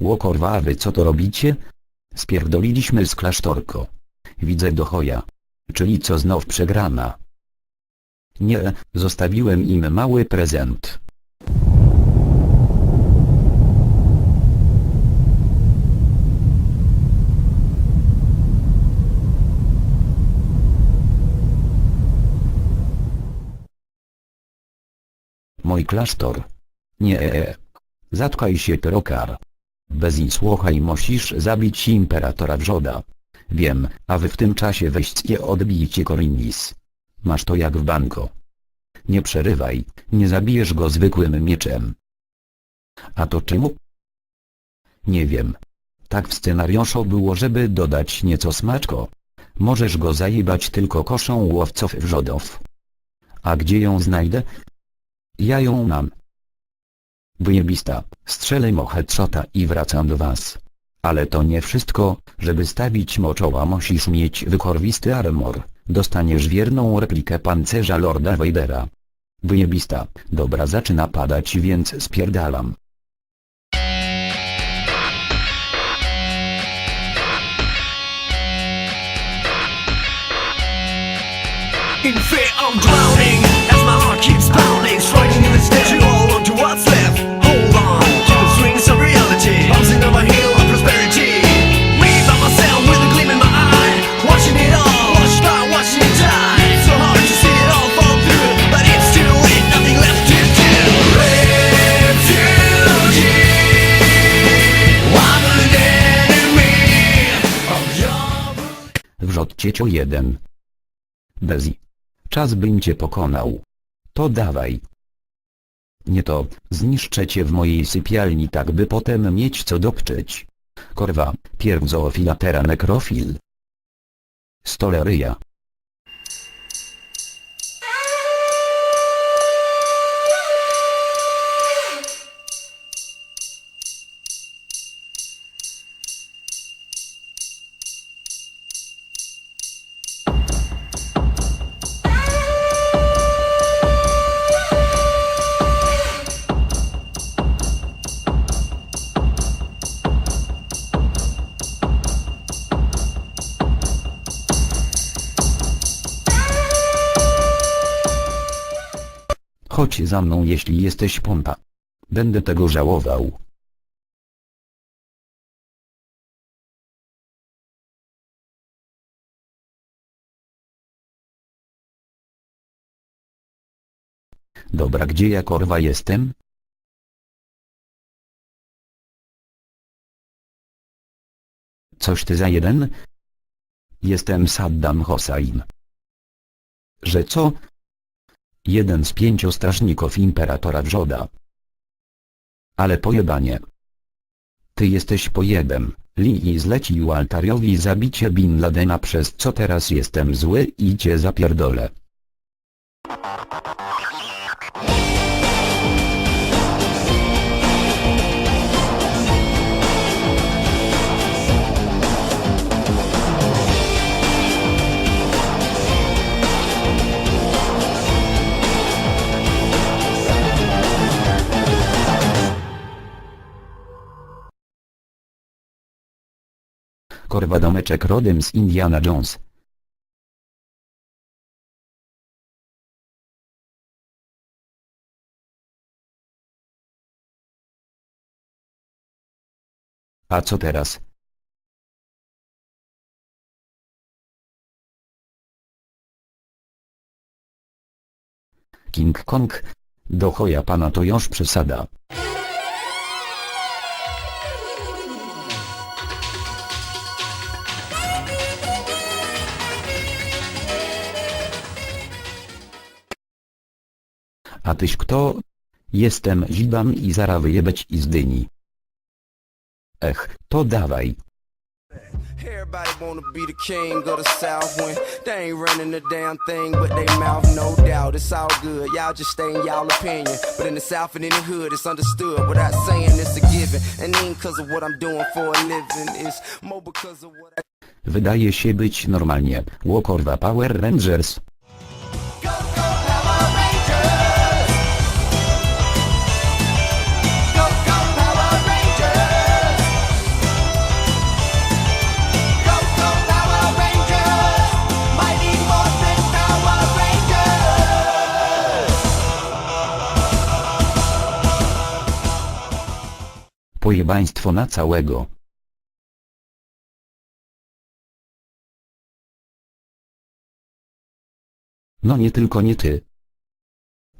Łokorwa a wy co to robicie? Spierdoliliśmy z klasztorko. Widzę do choja. Czyli co znów przegrana? Nie, zostawiłem im mały prezent. Mój klasztor. Nie. Zatkaj się perokar. Bez i słuchaj musisz zabić imperatora Wrzoda. Wiem, a wy w tym czasie weźcie odbijcie Korinis. Masz to jak w banko. Nie przerywaj, nie zabijesz go zwykłym mieczem. A to czemu? Nie wiem. Tak w scenariuszu było żeby dodać nieco smaczko. Możesz go zajebać tylko koszą łowców wrzodów. A gdzie ją znajdę? Ja ją mam. Wyjebista, strzelę mo headshota i wracam do was. Ale to nie wszystko, żeby stawić moczoła musisz mieć wykorwisty armor, dostaniesz wierną replikę pancerza Lorda Vadera. Wyjebista, dobra zaczyna padać więc spierdalam. In fear I'm drowning As my heart keeps pounding Wrzod ciecio jeden. Bezi. Czas bym cię pokonał. To dawaj. Nie to, zniszczę cię w mojej sypialni tak by potem mieć co dopczyć. Korwa, pierw zoofilatera nekrofil. Stoleryja. Chodź za mną jeśli jesteś pompa. Będę tego żałował. Dobra gdzie ja korwa jestem? Coś ty za jeden? Jestem Saddam Hossein. Że co? Jeden z pięciu strażników imperatora Wrzoda. Ale pojebanie. Ty jesteś pojebem. Lee zlecił altariowi zabicie Bin Ladena przez co teraz jestem zły i cię zapierdolę. Korwa domeczek rodem z Indiana Jones. A co teraz? King Kong? Do choja pana to już przesada. A tyś kto? Jestem Ziban i zara wyjebać i z dyni. Ech, to dawaj. Everybody wanna be the king of the south when they ain't running the damn thing but they mouth, no doubt. It's all good, y'all just stay in y'all opinion. But in the south and in the hood, it's understood without saying it's a given. And ain't cause of what I'm doing for a living, it's more because of what I Wydaje się być normalnie. Łokorwa Power Rangers. Pojebaństwo na całego. No nie tylko nie ty.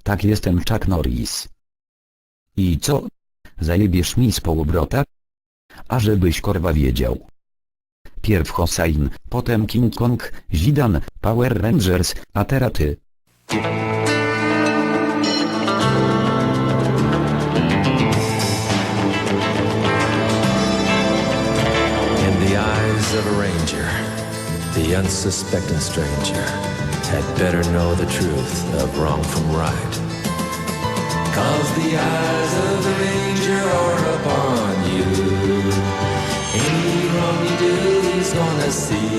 Tak jestem Chuck Norris. I co? Zajebiesz mi z półobrota? A żebyś korwa wiedział. Pierw Hossein, potem King Kong, Zidan, Power Rangers, a teraz ty. Ranger, the unsuspecting stranger had better know the truth of wrong from right. Cause the eyes of the ranger are upon you. Any wrong you do, he's gonna see.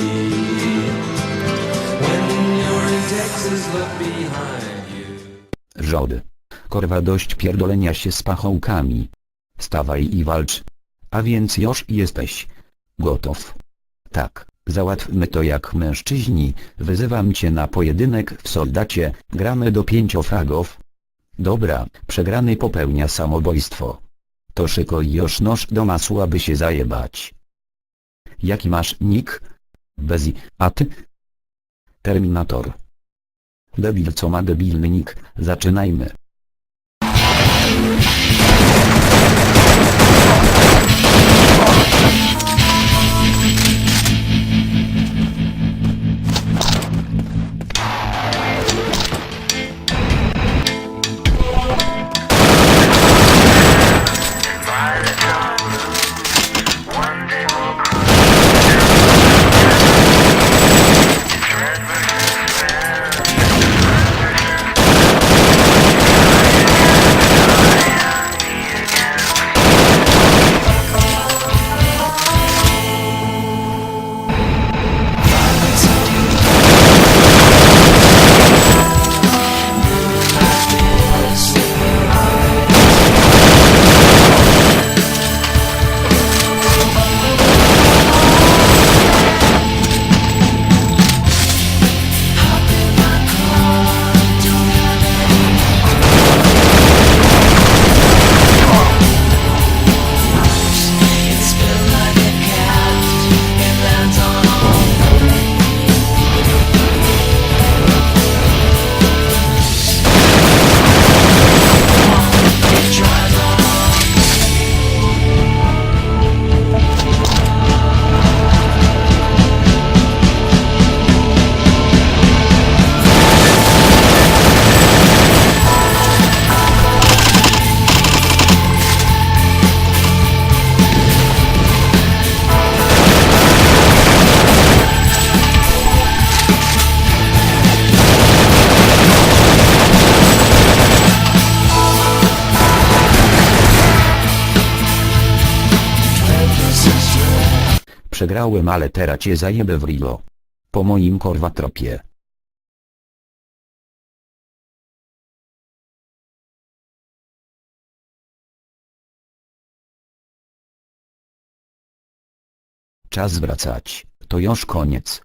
When you're in Texas, look behind you. Żody. Korwa dość pierdolenia się z pachołkami. Stawaj i walcz. A więc już jesteś. Gotów. Tak, załatwmy to jak mężczyźni, wyzywam cię na pojedynek w soldacie, gramy do pięciofragów. Dobra, przegrany popełnia samobójstwo. To szykuj już nóż do masła by się zajebać. Jaki masz nick? Bezi, a ty? Terminator. Debil co ma debilny nick, zaczynajmy. Przegrałem ale teraz cię zajebę w Rio. Po moim korwatropie. Czas wracać, to już koniec.